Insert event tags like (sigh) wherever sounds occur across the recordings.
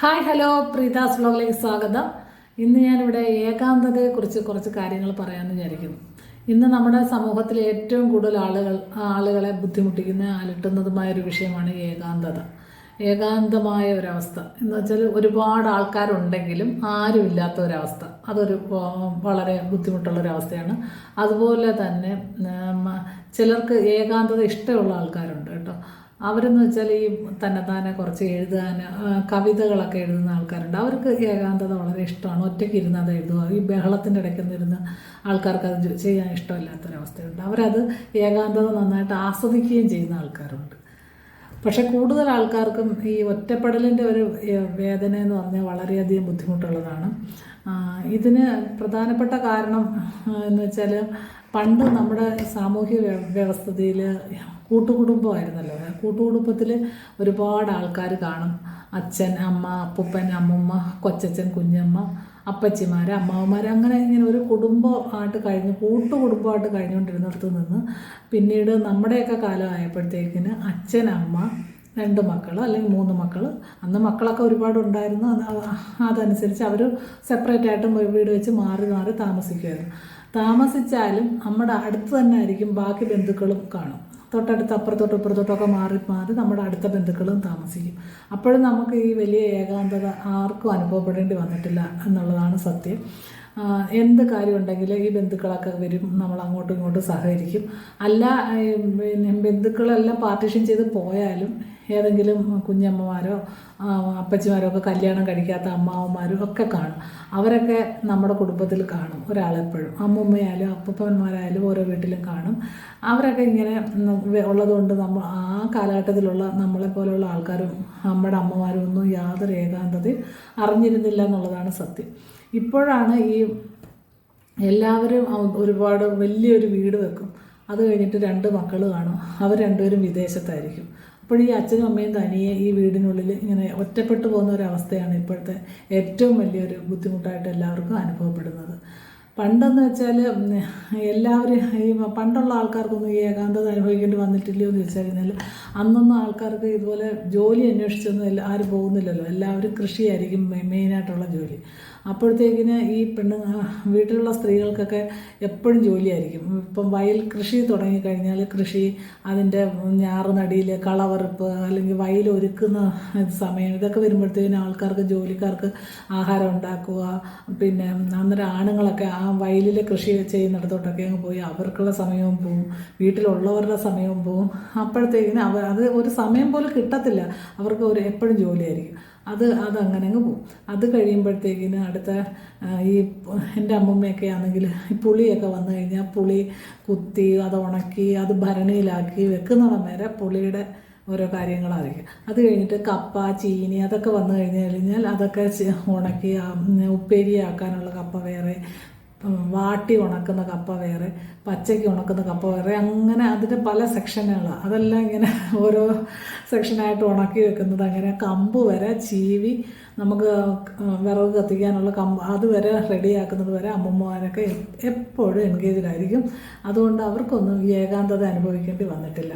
Hi hello. പ്രീതാസ് വ്ലോഗിലേക്ക് സ്വാഗതം. ഇന്ന് ഞാനിവിടെ ഏകാന്തതയെക്കുറിച്ച് കുറച്ച് കാര്യങ്ങൾ പറയാമെന്ന് വിചാരിക്കുന്നു. ഇന്ന് നമ്മുടെ സമൂഹത്തിൽ ഏറ്റവും കൂടുതൽ ആളുകൾ ആളുകളെ ബുദ്ധിമുട്ടിക്കുന്ന അലട്ടുന്നതുമായ ഒരു വിഷയമാണ് ഏകാന്തത. ഏകാന്തമായ ഒരവസ്ഥ. എന്ന് വെച്ചാൽ ഒരുപാട് ആൾക്കാരുണ്ടെങ്കിലും ആരുമില്ലാത്ത ഒരവസ്ഥ. അതൊരു വളരെ ബുദ്ധിമുട്ടുള്ള ഒരവസ്ഥയാണ്. അതുപോലെ തന്നെ ചിലർക്ക് ഏകാന്തത ഇഷ്ടമുള്ള ആൾക്കാരുണ്ട് കേട്ടോ. അവരെന്ന് വെച്ചാൽ ഈ തന്നെത്താനെ കുറച്ച് എഴുതാൻ കവിതകളൊക്കെ എഴുതുന്ന ആൾക്കാരുണ്ട്. അവർക്ക് ഏകാന്തത വളരെ ഇഷ്ടമാണ്. ഒറ്റയ്ക്ക് ഇരുന്ന് അത് എഴുതുക. ഈ ബഹളത്തിന്റെ ഇടയ്ക്ക് ഇരുന്ന് ആൾക്കാർക്ക് അത് ചെയ്യാൻ ഇഷ്ടമില്ലാത്തൊരവസ്ഥയുണ്ട്. അവരത് ഏകാന്തത നന്നായിട്ട് ആസ്വദിക്കുകയും ചെയ്യുന്ന ആൾക്കാരുണ്ട്. പക്ഷെ കൂടുതൽ ആൾക്കാർക്കും ഈ ഒറ്റപ്പെടലിന്റെ ഒരു വേദന എന്ന് പറഞ്ഞാൽ വളരെയധികം ബുദ്ധിമുട്ടുള്ളതാണ്. ഇതിന് പ്രധാനപ്പെട്ട കാരണം എന്ന് വെച്ചാൽ പണ്ട് നമ്മുടെ സാമൂഹ്യ വ്യവസ്ഥയിൽ കൂട്ടുകുടുംബമായിരുന്നല്ലോ. കൂട്ടുകുടുംബത്തിൽ ഒരുപാട് ആൾക്കാർ കാണും. അച്ഛൻ അമ്മ അപ്പൂപ്പൻ അമ്മുമ്മ കൊച്ചച്ഛൻ കുഞ്ഞമ്മ അപ്പച്ചിമാർ അമ്മാവന്മാർ അങ്ങനെ ഇങ്ങനെ ഒരു കുടുംബമായിട്ട് കഴിഞ്ഞ് കൂട്ടുകുടുംബമായിട്ട് കഴിഞ്ഞുകൊണ്ടിരുന്നിടത്ത് നിന്ന് പിന്നീട് നമ്മുടെയൊക്കെ കാലം ആയപ്പോഴത്തേക്കിന് അച്ഛൻ അമ്മ രണ്ട് മക്കൾ അല്ലെങ്കിൽ മൂന്ന് മക്കൾ അന്ന് മക്കളൊക്കെ ഒരുപാട് ഉണ്ടായിരുന്നു. അത് അതനുസരിച്ച് അവർ സെപ്പറേറ്റ് ആയിട്ട് വീട് വെച്ച് മാറി മാറി താമസിക്കുമായിരുന്നു താമസിച്ചാലും നമ്മുടെ അടുത്ത് തന്നെ ആയിരിക്കും ബാക്കി ബന്ധുക്കളും കാണും. തൊട്ടടുത്ത് അപ്പുറത്തോട്ടും ഇപ്പുറത്തോട്ടൊക്കെ മാറി മാറി നമ്മുടെ അടുത്ത ബന്ധുക്കളും താമസിക്കും. അപ്പോഴും നമുക്ക് ഈ വലിയ ഏകാന്തത ആർക്കും അനുഭവപ്പെടേണ്ടി വന്നിട്ടില്ല എന്നുള്ളതാണ് സത്യം. എന്ത് കാര്യമുണ്ടെങ്കിൽ ഈ ബന്ധുക്കളൊക്കെ വരും നമ്മൾ അങ്ങോട്ടും ഇങ്ങോട്ടും സഹകരിക്കും. അല്ല ബന്ധുക്കളെല്ലാം പാർട്ടീഷൻ ചെയ്ത് പോയാലും ഏതെങ്കിലും കുഞ്ഞമ്മമാരോ അപ്പച്ചിമാരോ ഒക്കെ കല്യാണം കഴിക്കാത്ത അമ്മാവന്മാരും ഒക്കെ കാണും. അവരൊക്കെ നമ്മുടെ കുടുംബത്തിൽ കാണും ഒരാളെപ്പോഴും. അമ്മുമ്മയായാലും അപ്പൂപ്പന്മാരായാലും ഓരോ വീട്ടിലും കാണും. അവരൊക്കെ ഇങ്ങനെ ഉള്ളതുകൊണ്ട് നമ്മൾ ആ കാലഘട്ടത്തിലുള്ള നമ്മളെ പോലെയുള്ള ആൾക്കാരും നമ്മുടെ അമ്മമാരും ഒന്നും യാതൊരു ഏകാന്തതയും അറിഞ്ഞിരുന്നില്ല എന്നുള്ളതാണ് സത്യം. ഇപ്പോഴാണ് ഈ എല്ലാവരും ഒരുപാട് വലിയൊരു വീട് വെക്കും. അത് കഴിഞ്ഞിട്ട് രണ്ട് മക്കൾ കാണും. അവർ രണ്ടുപേരും വിദേശത്തായിരിക്കും. അപ്പോൾ ഈ അച്ഛനും അമ്മയും തനിയെ ഈ വീടിനുള്ളിൽ ഇങ്ങനെ ഒറ്റപ്പെട്ടു പോകുന്ന ഒരവസ്ഥയാണ് ഇപ്പോഴത്തെ ഏറ്റവും വലിയൊരു ബുദ്ധിമുട്ടായിട്ട് എല്ലാവർക്കും അനുഭവപ്പെടുന്നത്. പണ്ടെന്ന് വെച്ചാൽ എല്ലാവരും ഈ പണ്ടുള്ള ആൾക്കാർക്കൊന്നും ഈ ഏകാന്തത അനുഭവിക്കേണ്ടി വന്നിട്ടില്ലയോ എന്ന് ചോദിച്ചാൽ കഴിഞ്ഞാൽ അന്നൊന്നും ആൾക്കാർക്ക് ഇതുപോലെ ജോലി അന്വേഷിച്ചൊന്നും ആരും പോകുന്നില്ലല്ലോ. എല്ലാവരും കൃഷിയായിരിക്കും മെയിനായിട്ടുള്ള ജോലി. അപ്പോഴത്തേക്കിന് ഈ പെണ്ണ് വീട്ടിലുള്ള സ്ത്രീകൾക്കൊക്കെ എപ്പോഴും ജോലിയായിരിക്കും. ഇപ്പം വയൽ കൃഷി തുടങ്ങിക്കഴിഞ്ഞാൽ കൃഷി അതിന്റെ ഞാറുനടിയിൽ കളവറുപ്പ് അല്ലെങ്കിൽ വയൽ ഒരുക്കുന്ന സമയം ഇതൊക്കെ വരുമ്പോഴത്തേക്കിന് ആൾക്കാർക്ക് ജോലിക്കാർക്ക് ആഹാരം ഉണ്ടാക്കുക പിന്നെ അന്നേരം ആണുങ്ങളൊക്കെ ആ വയലിലെ കൃഷി ചെയ്യുന്നിടത്തോട്ടൊക്കെ അങ്ങ് പോയി അവർക്കുള്ള സമയവും പോവും വീട്ടിലുള്ളവരുടെ സമയവും പോവും. അപ്പോഴത്തേക്കിന് അവർ അത് ഒരു സമയം പോലും കിട്ടത്തില്ല. അവർക്ക് ഒരു എപ്പോഴും ജോലിയായിരിക്കും. അത് അതങ്ങനെ അങ്ങ് പോകും അത് കഴിയുമ്പോഴത്തേക്കിന് അടുത്ത ഈ എന്റെ അമ്മമ്മയൊക്കെ ആണെങ്കിൽ പുളിയൊക്കെ വന്നു കഴിഞ്ഞാൽ പുളി കുത്തി അത് ഉണക്കി അത് ഭരണിയിലാക്കി വെക്കുന്നിടം വരെ പുളിയുടെ ഓരോ കാര്യങ്ങളായിരിക്കും. അത് കഴിഞ്ഞിട്ട് കപ്പ ചീനി അതൊക്കെ വന്നു കഴിഞ്ഞു കഴിഞ്ഞാൽ അതൊക്കെ ഉണക്കി ഉപ്പേരിയാക്കാനുള്ള കപ്പ വേറെ വാട്ടി ഉണക്കുന്ന കപ്പ വേറെ പച്ചയ്ക്ക് ഉണക്കുന്ന കപ്പ വേറെ അങ്ങനെ അതിന്റെ പല സെക്ഷനുകളാണ് അതെല്ലാം ഇങ്ങനെ (laughs) ഓരോ സെക്ഷനായിട്ട് ഉണക്കി വെക്കുന്നത്. അങ്ങനെ കമ്പ് വരെ ചീവി നമുക്ക് വിറക് കത്തിക്കാനുള്ള കമ്പ് അതുവരെ റെഡിയാക്കുന്നത് വരെ അമ്മമ്മമാരൊക്കെ എപ്പോഴും എൻഗേജിലായിരിക്കും. അതുകൊണ്ട് അവർക്കൊന്നും ഏകാന്തത അനുഭവിക്കേണ്ടി വന്നിട്ടില്ല.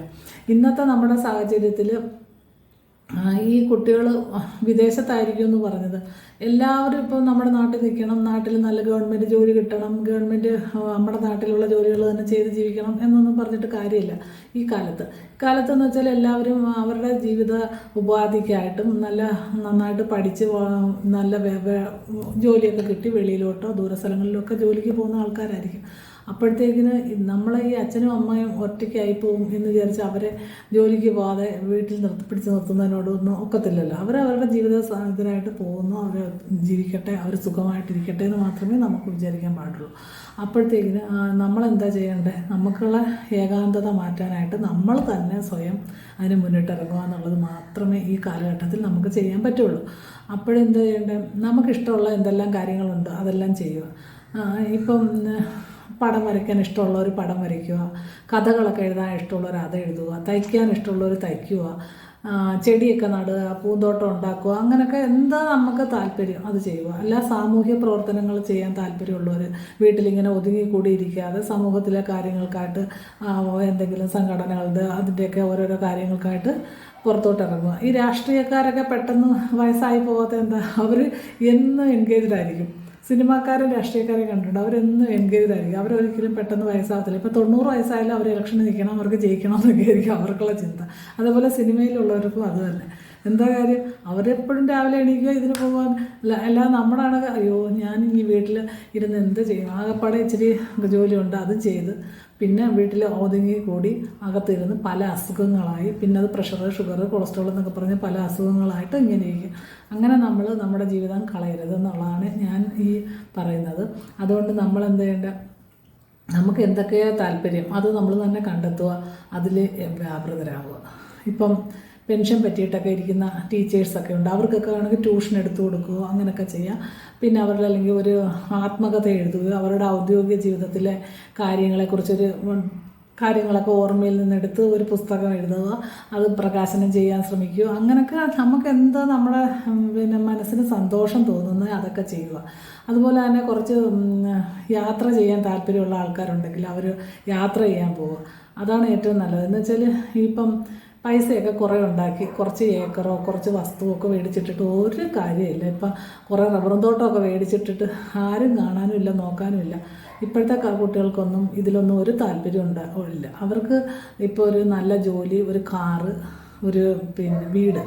ഇന്നത്തെ നമ്മുടെ സാഹചര്യത്തിൽ ഈ കുട്ടികൾ വിദേശത്തായിരിക്കും എന്ന് പറഞ്ഞത്. എല്ലാവരും ഇപ്പോൾ നമ്മുടെ നാട്ടിൽ നിൽക്കണം നാട്ടിൽ നല്ല ഗവൺമെന്റ് ജോലി കിട്ടണം ഗവൺമെന്റ് നമ്മുടെ നാട്ടിലുള്ള ജോലികൾ തന്നെ ചെയ്ത് ജീവിക്കണം എന്നൊന്നും പറഞ്ഞിട്ട് കാര്യമില്ല ഈ കാലത്ത്. കാലത്തെന്ന് വെച്ചാൽ എല്ലാവരും അവരുടെ ജീവിത ഉപാധിക്കായിട്ടും നല്ല നന്നായിട്ട് പഠിച്ച് നല്ല ജോലിയൊക്കെ കിട്ടി വെളിയിലോട്ടോ ദൂര സ്ഥലങ്ങളിലൊക്കെ ജോലിക്ക് പോകുന്ന ആൾക്കാരായിരിക്കും. അപ്പോഴത്തേക്കിന് നമ്മളെ ഈ അച്ഛനും അമ്മയും ഒറ്റയ്ക്കായി പോകും എന്ന് വിചാരിച്ച് അവരെ ജോലിക്ക് പോകാതെ വീട്ടിൽ നിർത്തി പിടിച്ച് നിർത്തുന്നതിനോടൊന്നും ഒക്കത്തില്ലല്ലോ. അവർ അവരുടെ ജീവിത ഇതിനായിട്ട് പോകുന്നു. അവർ ജീവിക്കട്ടെ അവർ സുഖമായിട്ടിരിക്കട്ടെ എന്ന് മാത്രമേ നമുക്ക് വിചാരിക്കാൻ പാടുള്ളൂ. അപ്പോഴത്തേക്കിന് നമ്മളെന്താ ചെയ്യേണ്ടത് നമുക്കുള്ള ഏകാന്തത മാറ്റാനായിട്ട് നമ്മൾ തന്നെ സ്വയം അതിന് മുന്നിട്ടിറങ്ങുക എന്നുള്ളത് മാത്രമേ ഈ കാലഘട്ടത്തിൽ നമുക്ക് ചെയ്യാൻ പറ്റുള്ളൂ. അപ്പോഴെന്താ ചെയ്യേണ്ടത് നമുക്കിഷ്ടമുള്ള എന്തെല്ലാം കാര്യങ്ങളുണ്ട് അതെല്ലാം ചെയ്യുക. ഇപ്പം പടം വരയ്ക്കാൻ ഇഷ്ടമുള്ളവർ പടം വരയ്ക്കുക. കഥകളൊക്കെ എഴുതാൻ ഇഷ്ടമുള്ളവർ അത് എഴുതുക. തയ്ക്കാൻ ഇഷ്ടമുള്ളവർ തയ്ക്കുക. ചെടിയൊക്കെ നടുക പൂന്തോട്ടം ഉണ്ടാക്കുക അങ്ങനെയൊക്കെ എന്താ നമുക്ക് താല്പര്യം അത് ചെയ്യുക. അല്ല സാമൂഹ്യ പ്രവർത്തനങ്ങൾ ചെയ്യാൻ താല്പര്യമുള്ളവർ വീട്ടിലിങ്ങനെ ഒതുങ്ങി കൂടിയിരിക്കാതെ സമൂഹത്തിലെ കാര്യങ്ങൾക്കായിട്ട് എന്തെങ്കിലും സംഘടനകളുടെ അതിന്റെയൊക്കെ ഓരോരോ കാര്യങ്ങൾക്കായിട്ട് പുറത്തോട്ട് ഇറങ്ങുക. ഈ രാഷ്ട്രീയക്കാരൊക്കെ പെട്ടെന്ന് വയസ്സായി പോകാത്ത എന്താ? അവർ എന്നും എൻഗേജ്ഡ് ആയിരിക്കും. സിനിമാക്കാരും രാഷ്ട്രീയക്കാരെ കണ്ടിട്ടുണ്ട്. അവരെന്നും എൻഗേജ് ആയിരിക്കും. അവരൊരിക്കലും പെട്ടെന്ന് വയസ്സാകത്തില്ല ഇപ്പോൾ തൊണ്ണൂറ് വയസ്സായാലും അവർ ഇലക്ഷന് നിൽക്കണം അവർക്ക് ജയിക്കണം എന്നൊക്കെ ആയിരിക്കും അവർക്കുള്ള ചിന്ത. അതേപോലെ സിനിമയിലുള്ളവർക്കും അത് തന്നെ. എന്താ കാര്യം? അവരെപ്പോഴും രാവിലെ എണീക്കുക ഇതിന് പോകാൻ. അല്ല അല്ലാതെ നമ്മളാണ് അയ്യോ ഞാൻ ഈ വീട്ടിൽ ഇരുന്ന് എന്ത് ചെയ്യും? ആകെപ്പാടെ ഇച്ചിരി ജോലിയുണ്ട് അത് ചെയ്ത്. പിന്നെ വീട്ടിൽ ഒതുങ്ങി കൂടി അകത്തിരുന്ന് പല അസുഖങ്ങളായി. പിന്നെ അത് പ്രഷർ ഷുഗർ കൊളസ്ട്രോൾ എന്നൊക്കെ പറഞ്ഞ് പല അസുഖങ്ങളായിട്ട് ഇങ്ങനെ ഇരിക്കും. അങ്ങനെ നമ്മൾ നമ്മുടെ ജീവിതം കളയരുത് എന്നുള്ളതാണ് ഞാൻ ഈ പറയുന്നത്. അതുകൊണ്ട് നമ്മൾ എന്ത് ചെയ്യേണ്ട? നമുക്ക് എന്തൊക്കെയാ താല്പര്യം? അത് നമ്മൾ തന്നെ കണ്ടെത്തുക. അതിൽ വ്യാപൃതരാകുക ഇപ്പം പെൻഷൻ പറ്റിയിട്ടൊക്കെ ഇരിക്കുന്ന ടീച്ചേഴ്സൊക്കെ ഉണ്ട്. അവർക്കൊക്കെ ആണെങ്കിൽ ട്യൂഷൻ എടുത്തു കൊടുക്കുകയോ അങ്ങനെയൊക്കെ ചെയ്യാം. പിന്നെ അവരുടെ അല്ലെങ്കിൽ ഒരു ആത്മകഥ എഴുതുകയോ അവരുടെ ഔദ്യോഗിക ജീവിതത്തിലെ കാര്യങ്ങളെക്കുറിച്ചൊരു കാര്യങ്ങളൊക്കെ ഓർമ്മയിൽ നിന്നെടുത്ത് ഒരു പുസ്തകം എഴുതുക അത് പ്രകാശനം ചെയ്യാൻ ശ്രമിക്കുക. അങ്ങനെയൊക്കെ നമുക്ക് എന്താ നമ്മുടെ പിന്നെ മനസ്സിന് സന്തോഷം തോന്നുന്നത് അതൊക്കെ ചെയ്യുക. അതുപോലെ തന്നെ കുറച്ച് യാത്ര ചെയ്യാൻ താല്പര്യമുള്ള ആൾക്കാരുണ്ടെങ്കിൽ അവർ യാത്ര ചെയ്യാൻ പോവുക. അതാണ് ഏറ്റവും നല്ലത്. എന്ന് വെച്ചാൽ ഇപ്പം പൈസയൊക്കെ കുറേ ഉണ്ടാക്കി കുറച്ച് ഏക്കറോ കുറച്ച് വസ്തുവൊക്കെ മേടിച്ചിട്ടിട്ട് ഒരു കാര്യമില്ല. ഇപ്പം കുറേ റബ്ബറും തോട്ടമൊക്കെ മേടിച്ചിട്ടിട്ട് ആരും കാണാനും ഇല്ല നോക്കാനും ഇല്ല ഇപ്പോഴത്തെ കുട്ടികൾക്കൊന്നും ഇതിലൊന്നും ഒരു താല്പര്യം ഉണ്ടാവില്ല അവർക്ക് ഇപ്പോൾ ഒരു നല്ല ജോലി ഒരു കാറ് ഒരു പിന്നെ വീട്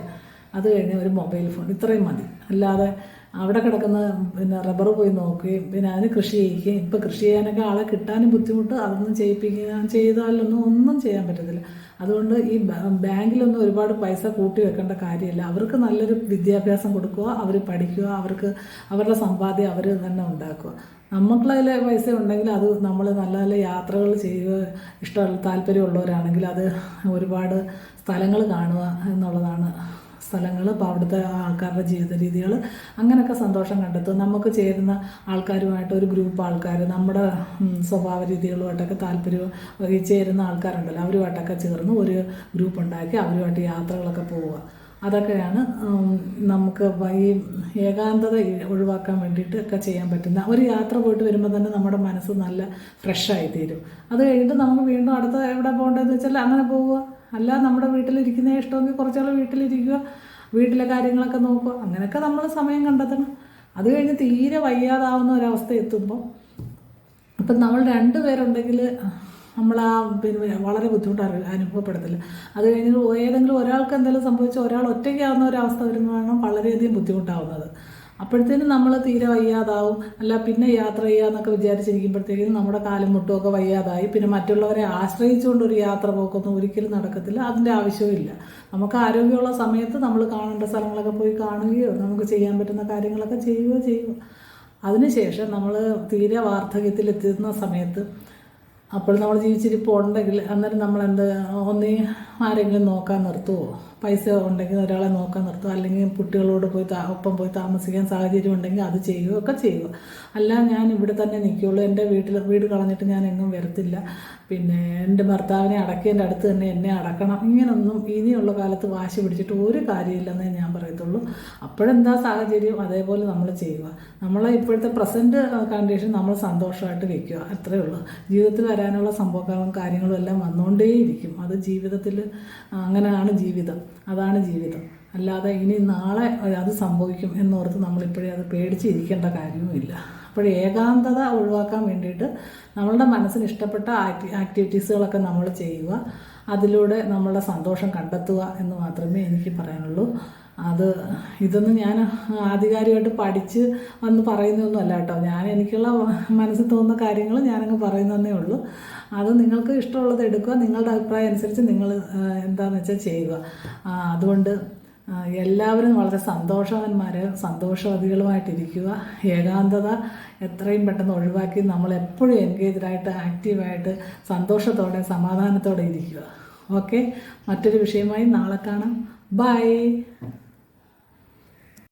അത് കഴിഞ്ഞ് ഒരു മൊബൈൽ ഫോൺ ഇത്രയും മതി. അല്ലാതെ അവിടെ കിടക്കുന്ന പിന്നെ റബ്ബർ പോയി നോക്കുകയും പിന്നെ അതിന് കൃഷി ചെയ്യിക്കുകയും ഇപ്പം കൃഷി ചെയ്യാനൊക്കെ ആളെ കിട്ടാനും ബുദ്ധിമുട്ട് അതൊന്നും ചെയ്യിപ്പിക്കുക ചെയ്താലൊന്നും ഒന്നും ചെയ്യാൻ പറ്റത്തില്ല. അതുകൊണ്ട് ഈ ബാങ്കിലൊന്നും ഒരുപാട് പൈസ കൂട്ടി വെക്കേണ്ട കാര്യമില്ല. അവർക്ക് നല്ലൊരു വിദ്യാഭ്യാസം കൊടുക്കുക അവർ പഠിക്കുക അവർക്ക് അവരുടെ സമ്പാദ്യം അവർ തന്നെ ഉണ്ടാക്കുക. നമുക്കുള്ള പൈസ ഉണ്ടെങ്കിൽ അത് നമ്മൾ നല്ല നല്ല യാത്രകൾ ചെയ്യുക ഇഷ്ടമുള്ള താല്പര്യമുള്ളവരാണെങ്കിൽ അത് ഒരുപാട് സ്ഥലങ്ങൾ കാണുക എന്നുള്ളതാണ് സ്ഥലങ്ങൾ അപ്പോൾ അവിടുത്തെ ആൾക്കാരുടെ ജീവിത രീതികൾ അങ്ങനെയൊക്കെ സന്തോഷം കണ്ടെത്തും. നമുക്ക് ചേരുന്ന ആൾക്കാരുമായിട്ട് ഒരു ഗ്രൂപ്പ് ആൾക്കാർ നമ്മുടെ സ്വഭാവ രീതികളുമായിട്ടൊക്കെ താല്പര്യം ചേരുന്ന ആൾക്കാരുണ്ടല്ലോ അവരുമായിട്ടൊക്കെ ചേർന്ന് ഒരു ഗ്രൂപ്പ് ഉണ്ടാക്കി അവരുമായിട്ട് യാത്രകളൊക്കെ പോവുക. അതൊക്കെയാണ് നമുക്ക് ഈ ഏകാന്തത ഒഴിവാക്കാൻ വേണ്ടിയിട്ട് ഒക്കെ ചെയ്യാൻ പറ്റുന്ന ഒരു യാത്ര പോയിട്ട് വരുമ്പോൾ തന്നെ നമ്മുടെ മനസ്സ് നല്ല ഫ്രഷായി തീരും അത് കഴിഞ്ഞിട്ട് നമുക്ക് വീണ്ടും അടുത്ത എവിടെ പോകേണ്ടതെന്ന് വെച്ചാൽ അങ്ങനെ പോവുക. അല്ല നമ്മുടെ വീട്ടിലിരിക്കുന്ന ഇഷ്ടമെങ്കിൽ കുറച്ചാൾ വീട്ടിലിരിക്കുക വീട്ടിലെ കാര്യങ്ങളൊക്കെ നോക്കുക. അങ്ങനെയൊക്കെ നമ്മൾ സമയം കണ്ടെത്തണം. അത് കഴിഞ്ഞ് തീരെ വയ്യാതാവുന്ന ഒരവസ്ഥ എത്തുമ്പോൾ ഇപ്പം നമ്മൾ രണ്ട് പേരുണ്ടെങ്കിൽ നമ്മൾ ആ പിന്നെ വളരെ ബുദ്ധിമുട്ട് അനുഭവപ്പെടത്തില്ല അത് കഴിഞ്ഞ് ഏതെങ്കിലും ഒരാൾക്ക് എന്തെങ്കിലും സംഭവിച്ചാൽ ഒരാൾ ഒറ്റയ്ക്കാവുന്ന ഒരവസ്ഥ വരുമ്പോഴാണ് വളരെയധികം ബുദ്ധിമുട്ടാവുന്നത്. അപ്പോഴത്തേനും നമ്മൾ തീരെ വയ്യാതാവും. അല്ല പിന്നെ യാത്ര ചെയ്യാന്നൊക്കെ വിചാരിച്ചിരിക്കുമ്പോഴത്തേക്കും നമ്മുടെ കാലും മുട്ടുമൊക്കെ വയ്യാതായി. പിന്നെ മറ്റുള്ളവരെ ആശ്രയിച്ചുകൊണ്ട് ഒരു യാത്ര പോക്കൊന്നും ഒരിക്കലും നടക്കത്തില്ല. അതിന്റെ ആവശ്യവും നമുക്ക് ആരോഗ്യമുള്ള സമയത്ത് നമ്മൾ കാണേണ്ട സ്ഥലങ്ങളൊക്കെ പോയി കാണുകയോ നമുക്ക് ചെയ്യാൻ പറ്റുന്ന കാര്യങ്ങളൊക്കെ ചെയ്യുകയോ ചെയ്യുക. അതിനുശേഷം നമ്മൾ തീരെ വാർദ്ധക്യത്തിലെത്തുന്ന സമയത്ത് അപ്പോൾ നമ്മൾ ജീവിച്ചിരിപ്പുണ്ടെങ്കിൽ അന്നേരം നമ്മൾ എന്ത് ആരെങ്കിലും നോക്കാൻ നിർത്തുമോ പൈസ ഉണ്ടെങ്കിൽ ഒരാളെ നോക്കാൻ നിർത്തുമോ അല്ലെങ്കിൽ കുട്ടികളോട് പോയി ഒപ്പം പോയി താമസിക്കാൻ സാഹചര്യം ഉണ്ടെങ്കിൽ അത് ചെയ്യുക ഒക്കെ ചെയ്യുക അല്ല ഞാൻ ഇവിടെ തന്നെ നിൽക്കുകയുള്ളൂ. എന്റെ വീട്ടിൽ വീട് കളഞ്ഞിട്ട് ഞാൻ എങ്ങും വരത്തില്ല. പിന്നെ എന്റെ ഭർത്താവിനെ അടക്കിയതിന്റെ അടുത്ത് തന്നെ എന്നെ അടക്കണം. ഇങ്ങനൊന്നും ഇനിയുള്ള കാലത്ത് വാശി പിടിച്ചിട്ട് ഒരു കാര്യമില്ലെന്നേ ഞാൻ പറയത്തുള്ളൂ. അപ്പോഴെന്താ സാഹചര്യം? അതേപോലെ നമ്മൾ ചെയ്യുക. നമ്മളെ ഇപ്പോഴത്തെ പ്രസന്റ് കണ്ടീഷൻ നമ്മൾ സന്തോഷമായിട്ട് വയ്ക്കുക അത്രയേ ഉള്ളൂ. ജീവിതത്തിൽ വരാനുള്ള സംഭവങ്ങളും കാര്യങ്ങളും എല്ലാം വന്നുകൊണ്ടേയിരിക്കും. അത് ജീവിതത്തിൽ അങ്ങനെയാണ് ജീവിതം. അതാണ് ജീവിതം. അല്ലാതെ ഇനി നാളെ അത് സംഭവിക്കും എന്നോർത്ത് നമ്മളിപ്പോഴേ അത് പേടിച്ചിരിക്കേണ്ട കാര്യവുമില്ല. അപ്പോൾ ഏകാന്തത ഒഴിവാക്കാൻ വേണ്ടിയിട്ട് നമ്മളുടെ മനസ്സിന് ഇഷ്ടപ്പെട്ട ആക്ടി ആക്ടിവിറ്റീസുകളൊക്കെ നമ്മൾ ചെയ്യുക അതിലൂടെ നമ്മളുടെ സന്തോഷം കണ്ടെത്തുക എന്ന് മാത്രമേ എനിക്ക് പറയാനുള്ളൂ. അത് ഇതൊന്നും ഞാൻ ആധികാരികമായിട്ട് പഠിച്ച് വന്ന് പറയുന്നൊന്നും അല്ല കേട്ടോ. ഞാൻ എനിക്കുള്ള മനസ്സിൽ തോന്നുന്ന കാര്യങ്ങൾ ഞാനങ്ങ് പറയുന്നതേ ഉള്ളൂ. അത് നിങ്ങൾക്ക് ഇഷ്ടമുള്ളത് എടുക്കുക. നിങ്ങളുടെ അഭിപ്രായം അനുസരിച്ച് നിങ്ങൾ എന്താണെന്ന് വെച്ചാൽ ചെയ്യുക. അതുകൊണ്ട് എല്ലാവരും വളരെ സന്തോഷവാന്മാർ സന്തോഷവതികളുമായിട്ടിരിക്കുക. ഏകാന്തത എത്രയും പെട്ടെന്ന് ഒഴിവാക്കി നമ്മൾ എപ്പോഴും എൻഗേജ്ഡായിട്ട് ആക്റ്റീവായിട്ട് സന്തോഷത്തോടെ സമാധാനത്തോടെ ഇരിക്കുക. ഓക്കെ? മറ്റൊരു വിഷയമായി നാളെ കാണാം. ബൈ!